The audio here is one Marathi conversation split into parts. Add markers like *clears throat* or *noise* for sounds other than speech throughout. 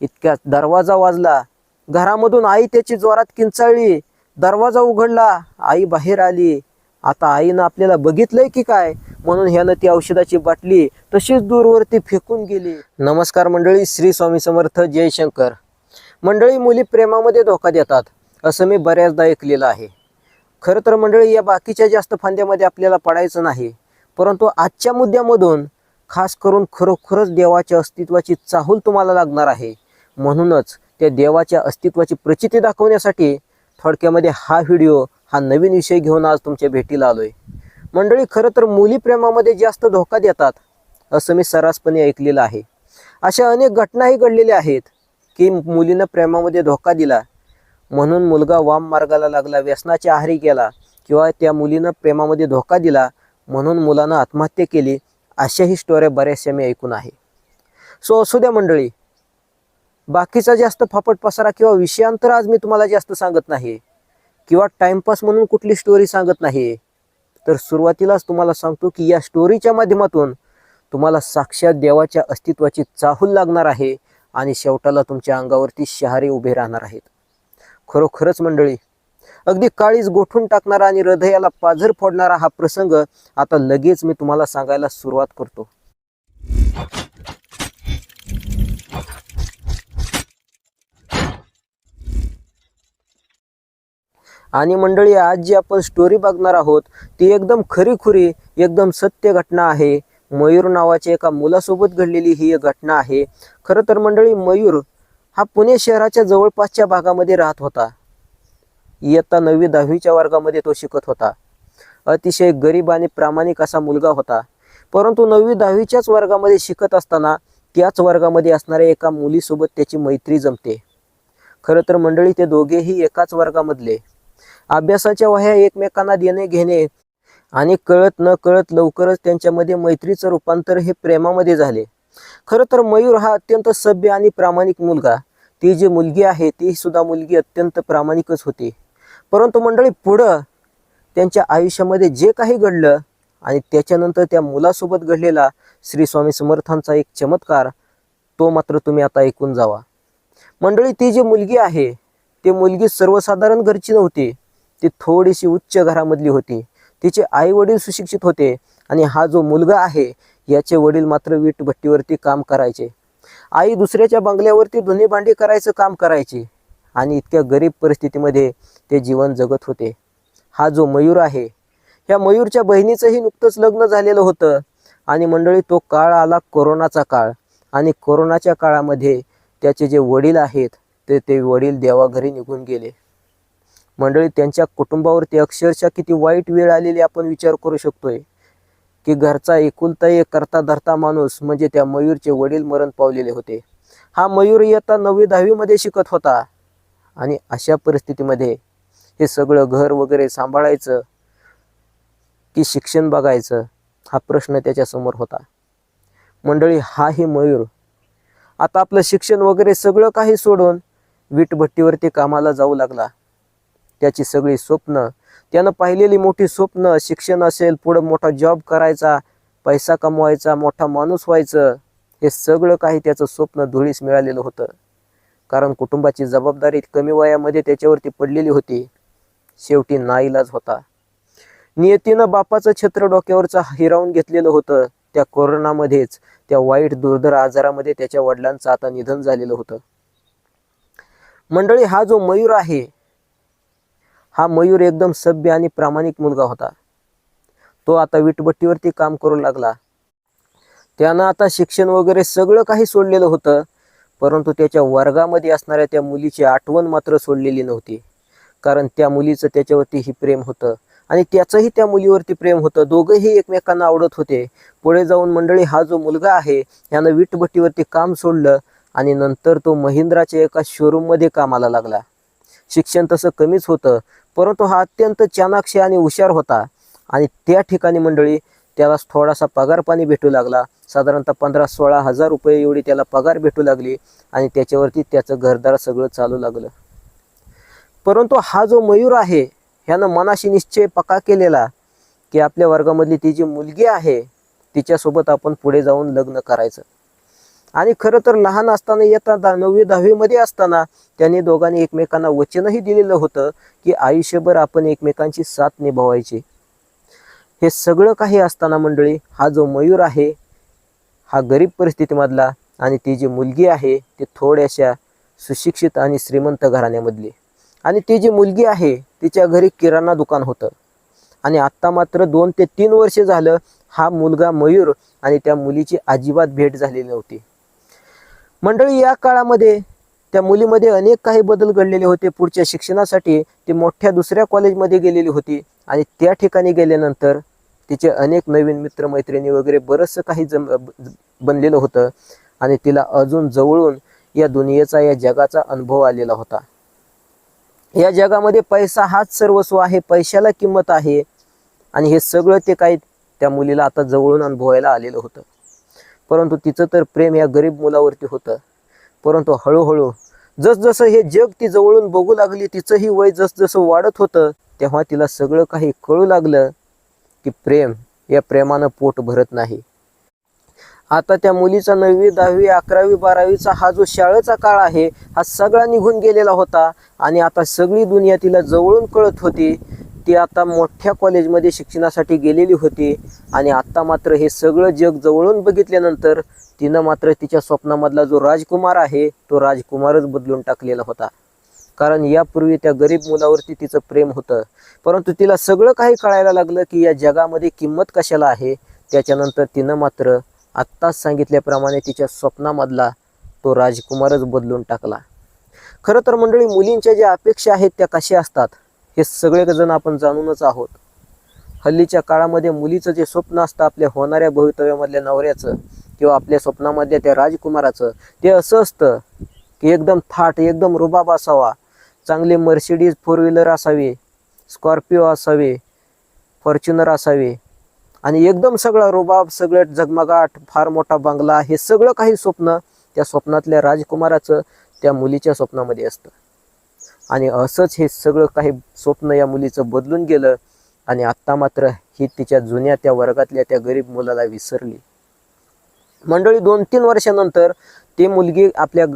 इतक्यात दरवाजा वाजला. घरामधून आई त्याची जोरात किंचाळली. दरवाजा उघडला. आई बाहेर आली. आता आईनं आपल्याला बघितलंय की काय? म्हणून ह्यानं ती औषधाची बाटली तशीच दूरवरती फेकून गेली. नमस्कार मंडळी श्री स्वामी समर्थ जयशंकर मंडळी मुली प्रेमामध्ये धोका देतात असं मी बऱ्याचदा ऐकलेलं आहे. खरं तर मंडळी या बाकीच्या जास्त फांद्यामध्ये आपल्याला पडायचं नाही. परंतु आजच्या मुद्द्यामधून खास करून खरोखरच देवाच्या अस्तित्वाची चाहूल तुम्हाला लागणार आहे. म्हणूनच त्या देवाच्या अस्तित्वाची प्रचिती दाखवण्यासाठी थोडक्यामध्ये हा व्हिडिओ हा नवीन विषय घेऊन आज तुमच्या भेटीला आलो आहे मंडळी खरं तर मुली प्रेमामध्ये जास्त धोका देतात असं मी सर्रासपणे ऐकलेलं आहे. अशा अनेक घटनाही घडलेल्या आहेत की मुलीनं प्रेमामध्ये धोका दिला. म्हणून मुलगा वाम मार्गाला लागला व्यसनाच्या आहारी गेला किंवा त्या मुलीनं प्रेमामध्ये धोका दिला म्हणून मुलानं आत्महत्या केली अशाही स्टोऱ्या बऱ्याचशा मी ऐकून आहे. सो असू द्या मंडळी बाकीचा जास्त फापट पसारा किंवा विषयांतर आज मी तुम्हाला जास्त सांगत नाही. किंवा टाइमपास म्हणून कुठली स्टोरी सांगत नाही. तर सुरुवातीलाच तुम्हाला सांगतो की या स्टोरीच्या माध्यमातून तुम्हाला साक्षात देवाच्या अस्तित्वाची चाहूल लागणार आहे आणि शेवटाला तुमच्या अंगावरती शहारे उभे राहणार आहेत. खरोखरच मंडळी अगदी काळीच गोठून टाकणारा आणि हृदयाला पाझर फोडणारा हा प्रसंग आता लगेच मी तुम्हाला सांगायला सुरुवात करतो. आणि मंडळी आज जी आपण स्टोरी बघणार आहोत ती एकदम खरीखुरी एकदम सत्य घटना आहे. मयूर नावाच्या एका मुलासोबत घडलेली ही एक घटना आहे. खरं तर मंडळी मयूर हा पुणे शहराच्या जवळपासच्या भागामध्ये राहत होता. इयत्ता नववी दहावीच्या वर्गामध्ये तो शिकत होता. अतिशय गरीब आणि प्रामाणिक असा मुलगा होता. परंतु नववी दहावीच्याच वर्गामध्ये शिकत असताना त्याच वर्गामध्ये असणाऱ्या एका मुलीसोबत त्याची मैत्री जमते. खरं तर मंडळी ते दोघेही एकाच वर्गामधले. अभ्यासाच्या वह्या एकमेकांना देणे घेणे आणि कळत न कळत लवकरच त्यांच्यामध्ये मैत्रीचं रूपांतर हे प्रेमामध्ये झाले. खरं तर मयूर हा अत्यंत सभ्य आणि प्रामाणिक मुलगा. ती जी मुलगी आहे ती सुद्धा मुलगी अत्यंत प्रामाणिकच होती. परंतु मंडळी पुढं त्यांच्या आयुष्यामध्ये जे काही घडलं आणि त्याच्यानंतर त्या मुलासोबत घडलेला श्री स्वामी समर्थांचा एक चमत्कार तो मात्र तुम्ही आता ऐकून जावा. मंडळी ती जी मुलगी आहे ती मुलगी सर्वसाधारण घरची नव्हती. ती थोडीशी उच्च घरामधली होती. तिचे आई वडील सुशिक्षित होते आणि हा जो मुलगा आहे याचे वडील मात्र वीटभट्टीवरती काम करायचे. आई दुसऱ्याच्या बंगल्यावरती धुणे भांडी करायचं काम करायची आणि इतक्या गरीब परिस्थितीमध्ये ते जीवन जगत होते. हा जो मयूर आहे ह्या मयूरच्या बहिणीचंही नुकतंच लग्न झालेलं होतं आणि मंडळी तो काळ आला कोरोनाचा काळ आणि कोरोनाच्या काळामध्ये त्याचे जे वडील आहेत ते ते वडील देवाघरी निघून गेले. मंडळी त्यांच्या कुटुंबावरती अक्षरशः किती वाईट वेळ आलेली आपण विचार करू शकतोय. की घरचा एकुलता एक करता धरता माणूस म्हणजे त्या मयूरचे वडील मरण पावलेले होते. हा मयूर इयत्ता नववी दहावीमध्ये शिकत होता. आणि अशा परिस्थितीमध्ये हे सगळं घर वगैरे सांभाळायचं की शिक्षण बघायचं हा प्रश्न त्याच्यासमोर होता. मंडळी हाही मयूर. आता आपलं शिक्षण वगैरे सगळं काही सोडून वीटभट्टीवरती कामाला जाऊ लागला. त्याची सगळी स्वप्न त्यानं पाहिलेली मोठी स्वप्न शिक्षण असेल पुढं मोठा जॉब करायचा पैसा कमवायचा मोठा माणूस व्हायचं हे सगळं काही त्याचं स्वप्न धुळीस मिळालेलं होतं. कारण कुटुंबाची जबाबदारी कमी वयामध्ये त्याच्यावरती पडलेली होती. शेवटी नाईलाज होता. नियतीनं बापाचं छत्र डोक्यावरचं हिरावून घेतलेलं होतं. त्या कोरोनामध्येच त्या वाईट दुर्धर आजारामध्ये त्याच्या वडिलांचं आता निधन झालेलं होतं. मंडळी हा जो मयूर आहे हा मयूर एकदम सभ्य आणि प्रामाणिक मुलगा होता. तो आता विटभट्टीवरती काम करू लागला. त्यानं आता शिक्षण वगैरे सगळं काही सोडलेलं होतं परंतु त्याच्या वर्गामध्ये असणाऱ्या त्या मुलीची आठवण मात्र सोडलेली नव्हती. कारण त्या मुलीचं त्याच्यावरतीही प्रेम होतं आणि त्याचंही त्या मुलीवरती प्रेम होतं. दोघंही एकमेकांना आवडत होते. पुढे जाऊन मंडळी हा जो मुलगा आहे यानं वीटभट्टीवरती काम सोडलं. आणि नंतर तो महिंद्राच्या एका शोरूममध्ये कामाला लागला. शिक्षण तसं कमीच होतं परंतु हा अत्यंत चाणाक्ष आणि हुशार होता. आणि त्या ठिकाणी मंडळी त्याला थोडासा पगार पाणी भेटू लागला. साधारणतः पंधरा सोळा हजार रुपये एवढी त्याला पगार भेटू लागली आणि त्याच्यावरती त्याचं घरदार सगळं चालू लागलं. परंतु हा जो मयूर आहे ह्यानं मनाशी निश्चय पक्का केलेला की आपल्या वर्गामधली ती जी मुलगी आहे तिच्यासोबत आपण पुढे जाऊन लग्न करायचं. आणि खरं तर लहान असताना येताना नववी दहावीमध्ये असताना त्यांनी दोघांनी एकमेकांना वचनही दिलेलं होतं की आयुष्यभर आपण एकमेकांची साथ निभावायची. हे सगळं काही असताना मंडळी हा जो मयूर आहे हा गरीब परिस्थितीमधला आणि ती जी मुलगी आहे ती थोड्याशा सुशिक्षित आणि श्रीमंत घराण्यामधली. आणि ती जी मुलगी आहे तिच्या घरी किराणा दुकान होतं. आणि आत्ता मात्र दोन ते तीन वर्ष झालं हा मुलगा मयूर आणि त्या मुलीची अजिबात भेट झालेली नव्हती. मंडळी या काळामध्ये त्या मुलीमध्ये अनेक काही बदल घडलेले होते. पुढच्या शिक्षणासाठी ती मोठ्या दुसऱ्या कॉलेजमध्ये गेलेली होती. आणि त्या ठिकाणी गेल्यानंतर तिचे अनेक नवीन मित्रमैत्रिणी वगैरे बरंचसं काही जम बनलेलं होतं. आणि तिला अजून जवळून या दुनियेचा या जगाचा अनुभव आलेला होता. या जगामध्ये पैसा हाच सर्वस्व आहे पैशाला किंमत आहे. आणि हे सगळं ते काही त्या मुलीला आता जवळून अनुभवायला आलेलं होतं. परंतु तिचं तर प्रेम या गरीब मुलावरती होतं. परंतु हळूहळू जसजसं हे जग ती जवळून बघू लागली तिचंही वय जसजसं वाढत होतं तेव्हा तिला सगळं काही कळू लागलं की प्रेम या प्रेमानं पोट भरत नाही. आता त्या मुलीचा नववी दहावी अकरावी बारावीचा हा जो शाळेचा काळ आहे हा सगळा निघून गेलेला होता आणि आता सगळी दुनिया तिला जवळून कळत होती ती आता मोठ्या कॉलेजमध्ये शिक्षणासाठी गेलेली होती. आणि आता मात्र हे सगळं जग जवळून बघितल्यानंतर तिनं मात्र तिच्या स्वप्नामधला जो राजकुमार आहे तो राजकुमारच बदलून टाकलेला होता. कारण यापूर्वी त्या गरीब मुलावरती तिचं प्रेम होतं. परंतु तिला सगळं काही कळायला लागलं की या जगामध्ये किंमत कशाला आहे त्याच्यानंतर तिनं मात्र आत्ताच सांगितल्याप्रमाणे तिच्या स्वप्नामधला तो राजकुमारच बदलून टाकला. खरं तर मंडळी मुलींच्या ज्या अपेक्षा आहेत त्या कशा असतात? हे सगळेजण आपण जाणूनच आहोत. हल्लीच्या काळामध्ये मुलीचं जे स्वप्न असतं आपल्या होणाऱ्या भवितव्यामधल्या नवऱ्याचं किंवा आपल्या स्वप्नामधल्या त्या राजकुमाराचं ते असं असतं की एकदम थाट एकदम रुबाब असावा. चांगले मर्सिडीज फोर व्हीलर असावे स्कॉर्पिओ असावे फॉर्च्युनर असावे. आणि एकदम सगळं रुबाब सगळं झगमगाट फार मोठा बंगला हे सगळं काही स्वप्न त्या स्वप्नातल्या राजकुमाराचं त्या मुलीच्या स्वप्नामध्ये असतं. आणि असंच हे सगळं काही स्वप्न या मुलीचं बदलून गेलं आणि आत्ता मात्र ही तिच्या जुन्या त्या वर्गातल्या त्या गरीब मुलाला विसरली. मंडळी दोन तीन वर्षानंतर ती मुलगी आपल्या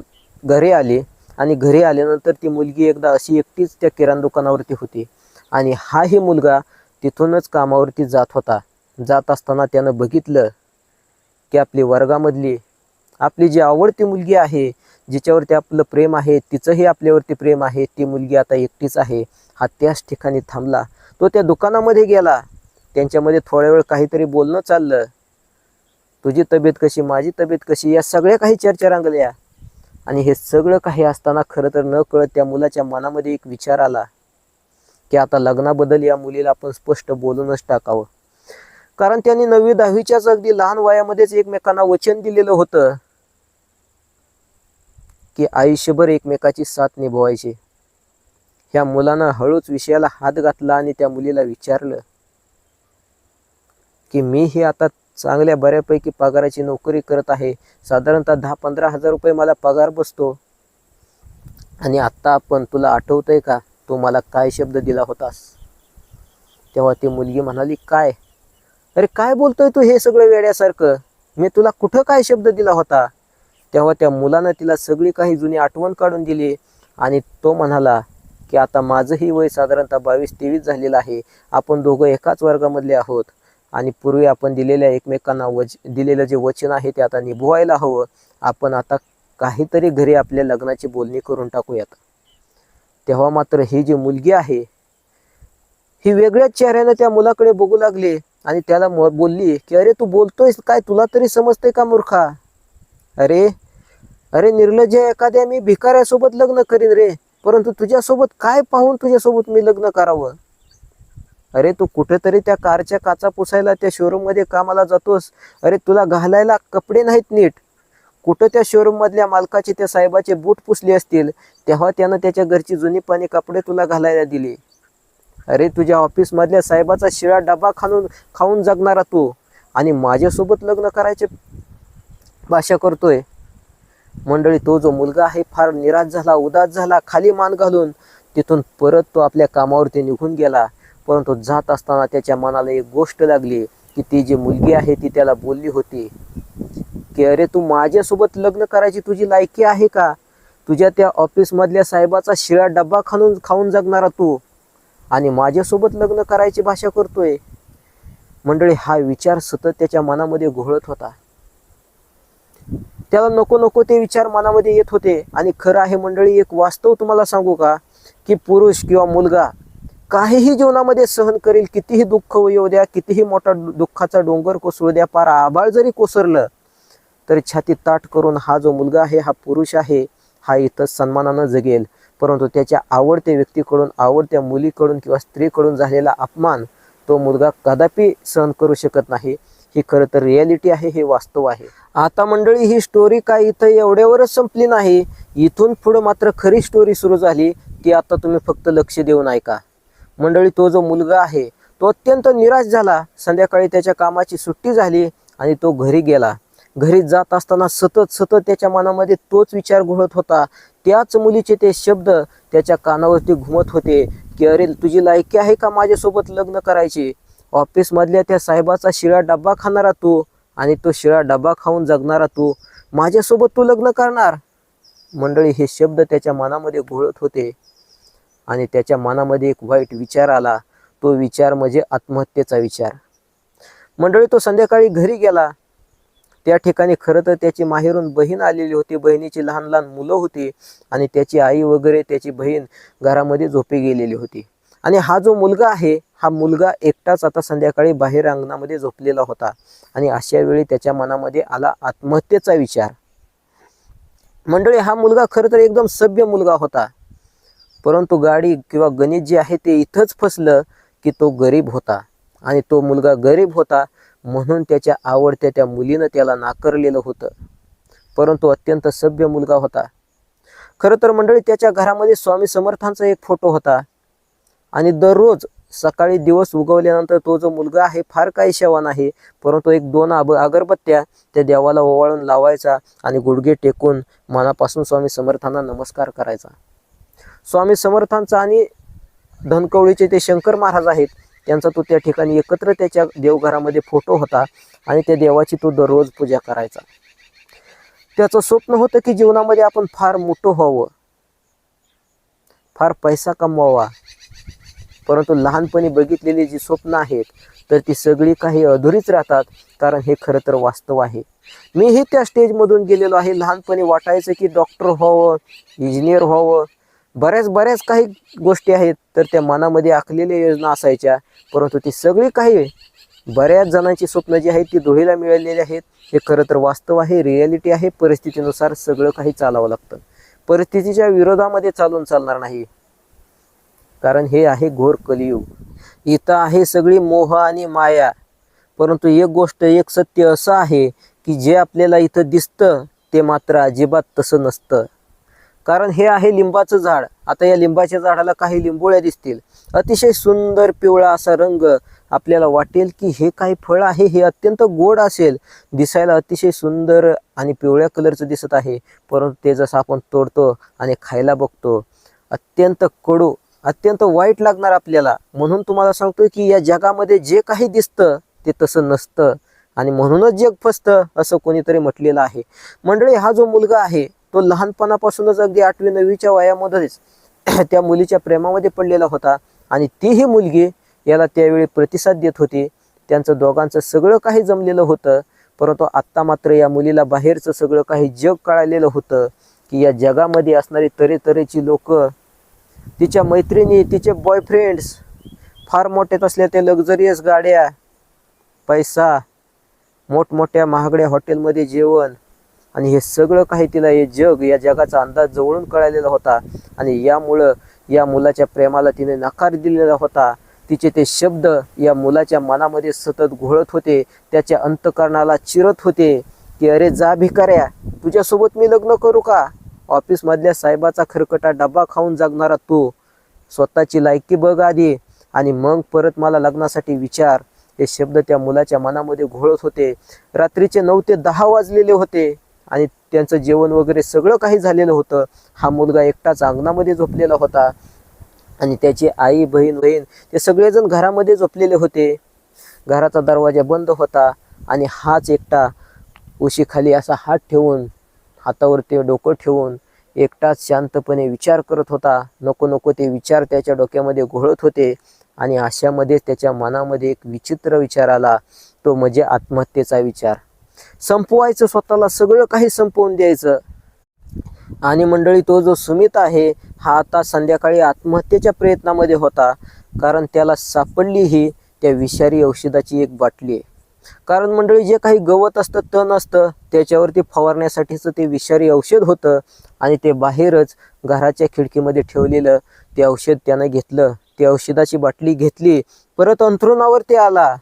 घरी आली आणि घरी आल्यानंतर ती मुलगी एकदा अशी एकटीच त्या किराणा दुकानावरती होती आणि हाही मुलगा तिथूनच कामावरती जात होता. जात असताना त्यानं बघितलं की आपली वर्गामधली आपली जी आवडती मुलगी आहे जिच्यावरती आपलं प्रेम आहे तिचंही आपल्यावरती प्रेम आहे. ती मुलगी आता एकटीच आहे. हा त्याच ठिकाणी थांबला. तो त्या दुकानामध्ये गेला. त्यांच्यामध्ये थोड्या वेळ काहीतरी बोलणं चाललं. तुझी तब्येत कशी माझी तब्येत कशी या सगळ्या काही चर्चा रंगल्या. आणि हे सगळं काही असताना खरं तर न कळत त्या मुलाच्या मनामध्ये एक विचार आला की आता लग्नाबद्दल या मुलीला आपण स्पष्ट बोलूनच टाकावं. कारण त्यांनी नववी दहावीच्याच अगदी लहान वयामध्येच एकमेकांना वचन दिलेलं होतं. की आयुष्यभर एकमेकाची साथ निभवायची. ह्या मुलानं हळूच विषयाला हात घातला आणि त्या मुलीला विचारलं की मी ही आता चांगल्या बऱ्यापैकी पगाराची नोकरी करत आहे. साधारणतः दहा पंधरा हजार रुपये मला पगार बसतो. आणि आत्ता आपण तुला आठवतंय का? तू मला काय शब्द दिला होतास? तेव्हा ती मुलगी म्हणाली काय? अरे काय बोलतोय तू हे सगळं वेड्यासारखं? मी तुला कुठं काय शब्द दिला होता? तेव्हा त्या मुलानं तिला सगळी काही जुनी आठवण काढून दिली. आणि तो म्हणाला की आता माझंही वय साधारणतः बावीस तेवीस झालेलं आहे. आपण दोघं एकाच वर्गामधले आहोत. आणि पूर्वी आपण दिलेल्या एकमेकांना वच दिलेलं जे वचन आहे ते आता निभवायला हवं. आपण आता काहीतरी घरी आपल्या लग्नाची बोलणी करून टाकूयात. तेव्हा मात्र ही जी मुलगी आहे ही वेगळ्याच चेहऱ्यानं त्या मुलाकडे बघू लागली आणि त्याला म- बोलली की अरे तू बोलतोयस काय? तुला तरी समजतंय का मूर्खा? अरे अरे निर्लज्ज एखाद्या मी भिकाऱ्यासोबत लग्न करीन रे. परंतु तुझ्यासोबत काय पाहून तुझ्यासोबत मी लग्न करावं? अरे तू कुठेतरी त्या कारच्या काचा पुसायला त्या शोरूममध्ये कामाला जातोस. अरे तुला घालायला कपडे नाहीत नीट. कुठं त्या शोरूममधल्या मालकाचे त्या साहेबाचे बूट पुसले असतील तेव्हा त्यानं त्याच्या घरची जुनी पाणी कपडे तुला घालायला दिली. अरे तुझ्या ऑफिसमधल्या साहेबाचा शिळा डबा खाणून खाऊन जगणारा तू. आणि माझ्यासोबत लग्न करायचे भाषा करतोय. मंडळी तो जो मुलगा आहे फार निराश झाला उदास झाला खाली मान घालून तिथून परत तो आपल्या कामावरती निघून गेला. परंतु जात असताना त्याच्या मनाला एक गोष्ट लागली की ती जी मुलगी आहे ती त्याला बोलली होती की अरे तू माझ्यासोबत लग्न करायची तुझी लायकी आहे का? तुझ्या त्या ऑफिसमधल्या साहेबाचा शिळा डब्बा खाऊन खाऊन जगणारा तू. आणि माझ्यासोबत लग्न करायची भाषा करतोय. मंडळी हा विचार सतत त्याच्या मनामध्ये घोळत होता. त्याला नको नको ते विचार मनामध्ये येत होते. आणि खरं आहे मंडळी एक वास्तव तुम्हाला सांगू का? की पुरुष किंवा मुलगा काहीही जीवनामध्ये सहन करेल कितीही दुःख येऊ द्या कितीही मोठा दुःखाचा डोंगर कोसळू द्या पार आबाळ जरी कोसरलं तरी छाती ताट करून हा जो मुलगा आहे हा पुरुष आहे हा इथं सन्मानानं जगेल. परंतु त्याच्या आवडत्या व्यक्तीकडून आवडत्या मुलीकडून किंवा स्त्रीकडून झालेला अपमान तो मुलगा कदापि सहन करू शकत नाही. ही खरं तर रियालिटी आहे हे वास्तव आहे. आता मंडळी ही स्टोरी काय इथं एवढ्यावरच संपली नाही. इथून पुढं मात्र खरी स्टोरी सुरू झाली ती आता तुम्ही फक्त लक्ष देऊन ऐका. मंडळी तो जो मुलगा आहे तो अत्यंत निराश झाला. संध्याकाळी त्याच्या कामाची सुट्टी झाली आणि तो घरी गेला. घरी जात असताना सतत सतत त्याच्या मनामध्ये तोच विचार घोळत होता. त्याच मुलीचे ते शब्द त्याच्या कानावरती घुमत होते की अरे तुझी लायकी आहे का माझ्यासोबत लग्न करायची? ऑफिसमधल्या त्या साहेबाचा शिळा डब्बा खाणारा तू आणि तो शिळा डब्बा खाऊन जगणारा तू. माझ्यासोबत तू लग्न करणार. मंडळी हे शब्द त्याच्या मनामध्ये घोळत होते. आणि त्याच्या मनामध्ये एक वाईट विचार आला. तो विचार म्हणजे आत्महत्येचा विचार. मंडळी तो संध्याकाळी घरी गेला. त्या ठिकाणी खरं तर त्याची माहेरून बहीण आलेली होती. बहिणीची लहान लहान मुलं होती आणि त्याची आई वगैरे त्याची बहीण घरामध्ये झोपी गेलेली होती. आणि हा जो मुलगा आहे हा मुलगा एकटाच आता संध्याकाळी बाहेर अंगणामध्ये झोपलेला होता. आणि अशा वेळी त्याच्या मनामध्ये आला आत्महत्येचा विचार. मंडळी हा मुलगा खरं तर एकदम सभ्य मुलगा होता. परंतु गाडी किंवा गणित जे आहे ते इथंच फसलं की तो गरीब होता. आणि तो मुलगा गरीब होता म्हणून त्याच्या आवडत्या त्या मुलीनं त्याला नाकारलेलं होतं. परंतु अत्यंत सभ्य मुलगा होता. खरं तर मंडळी त्याच्या घरामध्ये स्वामी समर्थांचा एक फोटो होता. आणि दररोज सकाळी दिवस उगवल्यानंतर तो जो मुलगा आहे फार काही शवान आहे. परंतु एक दोन अब अगरबत्त्या त्या देवाला ओवाळून लावायचा आणि गुडघे टेकून मनापासून स्वामी समर्थांना नमस्कार करायचा. स्वामी समर्थांचा आणि धनकवळीचे ते शंकर महाराज आहेत त्यांचा तो त्या ठिकाणी एकत्र त्याच्या देवघरामध्ये फोटो होता आणि त्या देवाची तो दररोज पूजा करायचा. त्याचं स्वप्न होतं की जीवनामध्ये आपण फार मोठं व्हावं. फार पैसा कमवावा. परंतु लहानपणी बघितलेली जी स्वप्न आहेत तर ती सगळी काही अधुरीच राहतात कारण हे खरं तर वास्तव आहे. मीही त्या स्टेजमधून गेलेलो आहे. लहानपणी वाटायचं की डॉक्टर व्हावं इंजिनियर व्हावं. बऱ्याच बऱ्याच काही गोष्टी आहेत तर त्या मनामध्ये आखलेल्या योजना असायच्या. परंतु ती सगळी काही बऱ्याच जणांची स्वप्न जी आहेत ती धुळीला मिळालेली आहेत. हे खरं तर वास्तव आहे रियालिटी आहे. परिस्थितीनुसार सगळं काही चालावं लागतं. परिस्थितीच्या विरोधामध्ये चालून चालणार नाही. कारण हे आहे घोर कलियुग. इथं आहे सगळी मोह आणि माया. परंतु एक गोष्ट एक सत्य असं आहे की जे आपल्याला इथं दिसतं ते मात्र अजिबात तसं नसतं. कारण हे आहे लिंबाचं झाड. आता या लिंबाच्या झाडाला काही लिंबोळ्या दिसतील. अतिशय सुंदर पिवळा असा रंग आपल्याला वाटेल की हे काही फळ आहे हे अत्यंत गोड असेल. दिसायला अतिशय सुंदर आणि पिवळ्या कलरचं दिसत आहे. परंतु ते जसं आपण तोडतो आणि खायला बघतो अत्यंत कडू अत्यंत वाईट लागणार आपल्याला. म्हणून तुम्हाला सांगतोय की या जगामध्ये जे काही दिसतं ते तसं नसतं. आणि म्हणूनच जग फसतं असं कोणीतरी म्हटलेलं आहे. मंडळी हा जो मुलगा आहे तो लहानपणापासूनच अगदी आठवी नववीच्या वयामध्येच *clears throat* त्या मुलीच्या प्रेमामध्ये पडलेला होता. आणि तीही मुलगी याला त्यावेळी प्रतिसाद देत होती. त्यांचं दोघांचं सगळं काही जमलेलं होतं. परंतु आत्ता मात्र या मुलीला बाहेरचं सगळं काही जग कळालेलं होतं की या जगामध्ये असणारी तऱ्हेतऱ्हेची लोक तिच्या मैत्रिणी तिचे बॉयफ्रेंड्स फार मोठ्यात असल्या ते लक्झरियस गाड्या पैसा मोठमोठ्या महागड्या हॉटेलमध्ये जेवण आणि हे सगळं काही तिला हे जग या जगाचा अंदाज जवळून कळालेला होता आणि यामुळं या मुलाच्या प्रेमाला तिने नकार दिलेला होता. तिचे ते शब्द या मुलाच्या मनामध्ये सतत घोळत होते त्याच्या अंतकरणाला चिरत होते की अरे जा भिकाऱ्या तुझ्यासोबत मी लग्न करू का? ऑफिसमधल्या साहेबाचा खरकटा डब्बा खाऊन जगणारा तू. स्वतःची लायकी बघ आधी आणि मग परत मला लग्नासाठी विचार. हे शब्द त्या मुलाच्या मनामध्ये घोळत होते. रात्रीचे नऊ ते दहा वाजलेले होते आणि त्यांचं जेवण वगैरे सगळं काही झालेलं होतं. हा मुलगा एकटाच अंगणामध्ये झोपलेला होता आणि त्याची आई बहीण बहीण ते सगळेजण घरामध्ये झोपलेले होते. घराचा दरवाजा बंद होता आणि हाच एकटा उशीखाली असा हात ठेवून हातावर ते डोकं ठेवून एकटाच शांतपणे विचार करत होता. नको नको ते विचार त्याच्या डोक्यामध्ये घोळत होते आणि अशामध्येच त्याच्या मनामध्ये एक विचित्र विचार आला. तो म्हणजे आत्महत्येचा विचार. संपवायचं स्वतःला सगळं काही संपवून द्यायचं. आणि मंडळी तो जो सुमित आहे हा आता संध्याकाळी आत्महत्येच्या प्रयत्नामध्ये होता. कारण त्याला सापडली ही त्या विषारी औषधाची एक बाटली आहे. कारण मंडळी जे काही गवत असतं तण असतं त्याच्यावरती फवारण्यासाठीचं ते विषारी औषध होतं आणि ते बाहेरच घराच्या खिडकीमध्ये ठेवलेलं ते औषध त्यानं घेतलं. ते औषधाची बाटली घेतली. परत अंथरुणावर ते आला.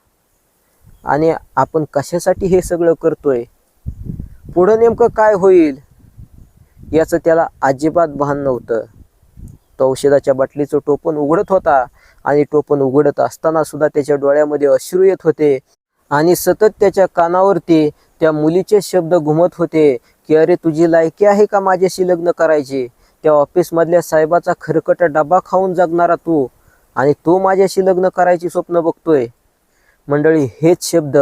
आणि आपण कशासाठी हे सगळं करतोय? पुढं नेमकं काय होईल? याचं त्याला अजिबात भान नव्हतं. तो औषधाच्या बाटलीचं टोपण उघडत होता आणि टोपण उघडत असताना सुद्धा त्याच्या डोळ्यामध्ये अश्रू येत होते. आणि सतत त्याच्या कानावरती त्या मुलीचे शब्द घुमत होते की अरे तुझी लायकी आहे का माझ्याशी लग्न करायची? त्या ऑफिसमधल्या साहेबाचा खरकटा डबा खाऊन जगणारा तू आणि तू माझ्याशी लग्न करायची स्वप्न बघतोय. मंडळी हेच शब्द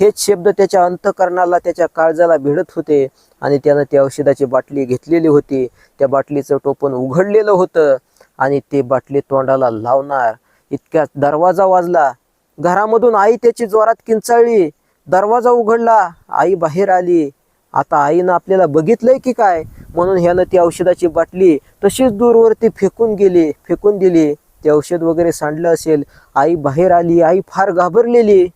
हेच शब्द त्याच्या अंतकरणाला त्याच्या काळजाला भिडत होते आणि त्यानं त्या औषधाची बाटली घेतलेली होती. त्या बाटलीचं टोपण उघडलेलं होतं आणि ते बाटली तोंडाला लावणार. इतक्या दरवाजा वाजला. घरामधून आई त्याची जोरात किंचाळली. दरवाजा उघडला. आई बाहेर आली. आता आईनं आपल्याला बघितलंय की काय? म्हणून ह्यानं ती औषधाची बाटली तशीच दूरवरती फेकून गेली. फेकून दिली. ते औषध वगैरे सांडलं असेल. आई बाहेर आली. आई फार घाबरलेली.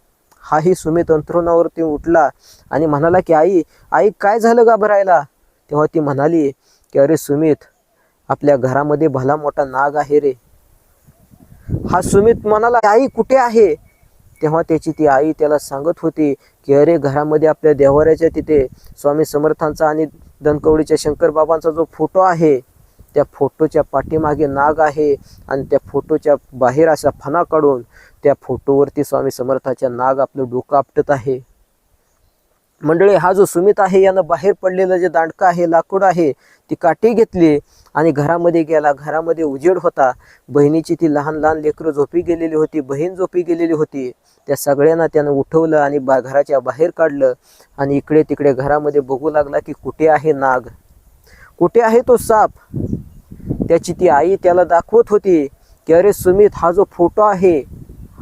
हाही सुमित अंथरुणावरती उठला आणि म्हणाला की आई आई काय झालं घाबरायला? तेव्हा ती म्हणाली की अरे सुमित आपल्या घरामध्ये भला मोठा नाग आहे रे. हा सुमित म्हणाला आई कुठे आहे? तेव्हा त्याची ती आई त्याला सांगत होती की अरे घरामध्ये आपल्या देवाऱ्याच्या तिथे स्वामी समर्थांचा आणि दनकवडीच्या शंकर बाबांचा जो फोटो आहे त्या फोटोच्या पाठीमागे नाग आहे आणि त्या फोटोच्या बाहेर असा फणा काढून त्या फोटोवरती स्वामी समर्थाच्या नाग आपलं डोकं आपटत आहे. मंडळी हा जो सुमित आहे यानं बाहेर पडलेलं जे दांडकं आहे लाकूड आहे ती काठी घेतली आणि घरामध्ये गेला. घरामध्ये उजेड होता. बहिणीची ती लहान लहान लेकरं झोपी गेलेली होती. बहीण झोपी गेलेली होती. त्या सगळ्यांना त्यानं उठवलं आणि बा घराच्या बाहेर काढलं आणि इकडे तिकडे घरामध्ये बघू लागला की कुठे आहे नाग? कुठे आहे तो साप? त्याची ती आई त्याला दाखवत होती की अरे सुमित हा जो फोटो आहे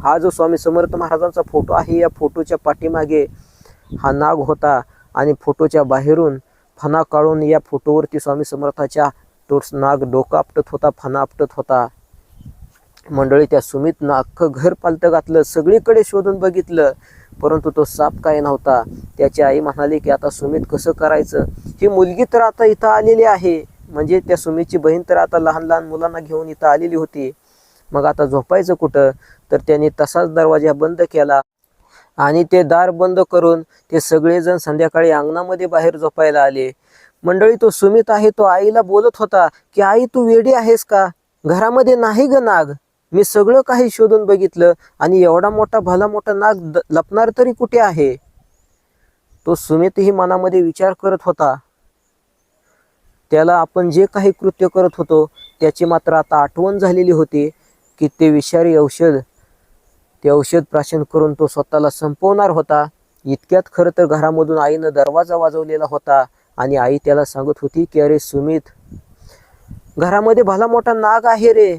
हा जो स्वामी समर्थ महाराजांचा फोटो आहे या फोटोच्या पाठीमागे हा नाग होता आणि फोटोच्या बाहेरून फणा काढून या फोटोवरती स्वामी समर्थाच्या तो नाग डोकं आपटत होता फणा आपटत होता. मंडळी त्या सुमितनं अख्खं घर पालतं घातलं सगळीकडे शोधून बघितलं परंतु तो साप काय नव्हता. त्याची आई म्हणाली की आता सुमित कसं करायचं? ही मुलगी तर आता इथं आलेली आहे. म्हणजे त्या सुमितची बहीण तर आता लहान लहान मुलांना घेऊन इथं आलेली होती. मग आता झोपायचं कुठं? तर त्यांनी तसाच दरवाजा बंद केला. आणि ते दार बंद करून ते सगळेजण संध्याकाळी अंगणामध्ये बाहेर झोपायला आले. मंडळी तो सुमित आहे तो आईला बोलत होता की आई तू वेडी आहेस का? घरामध्ये नाही ग नाग. मी सगळं काही शोधून बघितलं आणि एवढा मोठा भला मोठा नाग द- लपणार तरी कुठे आहे? तो सुमितही मनामध्ये विचार करत होता. त्याला आपण जे काही कृत्य करत होतो त्याची मात्र आता आठवण झालेली होती की ते विषारी औषध ते औषध प्राशन करून तो स्वतःला संपवणार होता. इतक्यात खरं तर घरामधून आईनं दरवाजा वाजवलेला होता आणि आई त्याला सांगत होती की अरे सुमित घरामध्ये भला मोठा नाग आहे रे.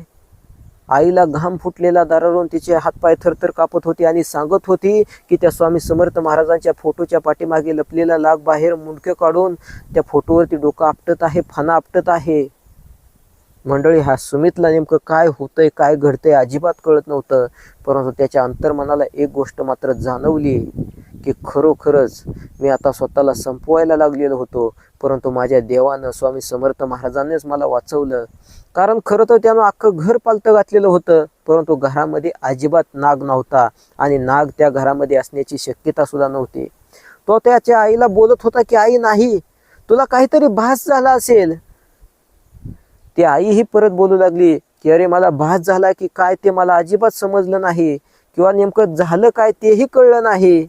आईला घाम फुटलेला दारावरून तिचे हातपाय थरथर कापत होती आणि सांगत होती की त्या स्वामी समर्थ महाराजांच्या फोटोच्या पाठीमागे लपलेला लाग बाहेर मुंडके काढून त्या फोटोवरती डोकं आपटत आहे फणा आपटत आहे. मंडळी हा सुमितला नेमकं काय होतंय काय घडतंय अजिबात कळत नव्हतं. परंतु त्याच्या अंतर्मनाला एक गोष्ट मात्र जाणवली की खरोखरच मी आता स्वतःला संपवायला लागलेलो होतो. परंतु माझ्या देवानं स्वामी समर्थ महाराजांनीच मला वाचवलं. कारण खरं तर त्यानं अख्खं घर पालतं घातलेलं होतं. परंतु घरामध्ये अजिबात नाग नव्हता आणि नाग त्या घरामध्ये असण्याची शक्यता सुद्धा नव्हती. तो त्याच्या आईला बोलत होता की आई नाही तुला काहीतरी भास झाला असेल. ती आईही परत बोलू लागली की अरे मला भास झाला की काय ते मला अजिबात समजलं नाही किंवा नेमकं झालं काय तेही कळलं नाही.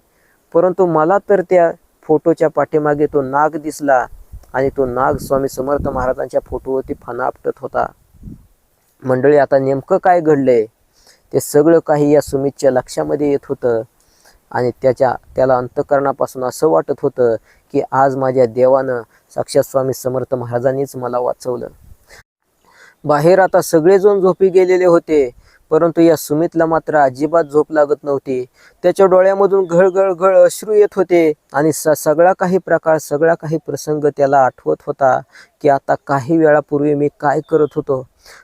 परंतु मला तर त्या फोटोच्या पाठीमागे तो नाग दिसला आणि तो नाग स्वामी समर्थ महाराजांच्या फोटोवरती फणा आपटत होता. मंडळी आता नेमकं काय घडलंय? ते सगळं काही या सुमितच्या लक्षामध्ये येत होतं आणि त्याच्या त्याला अंतकरणापासून असं वाटत होतं की आज माझ्या देवानं साक्षात स्वामी समर्थ महाराजांनीच मला वाचवलं. बाहेर आता सगळेजण झोपी गेलेले होते परंतु या सुमितला मात्र अजिबात झोप लागत नव्हती. त्याच्या डोळ्यामधून घळघळ घळ अश्रू येत होते आणि स सगळा काही प्रकार सगळा काही प्रसंग त्याला आठवत होता की आता काही वेळापूर्वी मी काय करत होतो.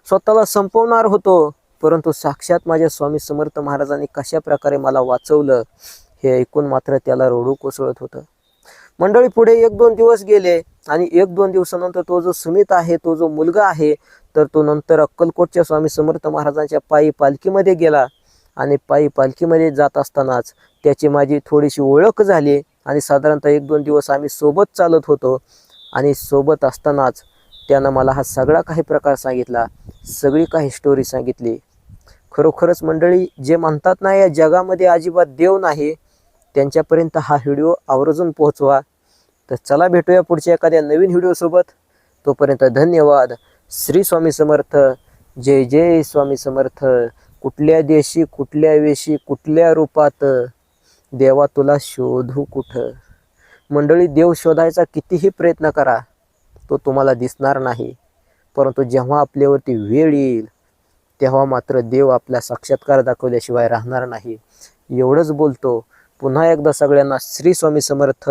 स्वतःला संपवणार होतो परंतु साक्षात माझ्या स्वामी समर्थ महाराजांनी कशा प्रकारे मला वाचवलं हे ऐकून मात्र त्याला रडू कोसळत होतं. मंडळी पुढे एक दोन दिवस गेले आणि एक दोन दिवसानंतर तो जो सुमित आहे तो जो मुलगा आहे तर तो नंतर अक्कलकोटच्या स्वामी समर्थ महाराजांच्या पायी पालखीमध्ये गेला. आणि पायी पालखीमध्ये जात असतानाच त्याची माझी थोडीशी ओळख झाली. आणि साधारणतः एक दोन दिवस आम्ही सोबत चालत होतो. आणि सोबत असतानाच त्यानं मला हा सगळा काही प्रकार सांगितला. सगळी काही स्टोरी सांगितली. खरोखरच मंडळी जे म्हणतात ना या जगामध्ये अजिबात देव नाही त्यांच्यापर्यंत हा व्हिडिओ आवर्जून पोहोचवा. तर चला भेटूया पुढच्या एखाद्या नवीन व्हिडिओसोबत. तोपर्यंत धन्यवाद. श्री स्वामी समर्थ जय जय स्वामी समर्थ. कुठल्या देशी कुठल्या वेशी कुठल्या रूपात? देवा तुला शोधू कुठं? मंडळी देव शोधायचा कितीही प्रयत्न करा तो तुम्हाला दिसणार नाही. परंतु जेव्हा आपल्यावरती वेळ येईल तेव्हा मात्र देव आपला साक्षात्कार दाखवल्याशिवाय राहणार नाही. एवढंच बोलतो. पुन्हा एकदा सगळ्यांना श्री स्वामी समर्थ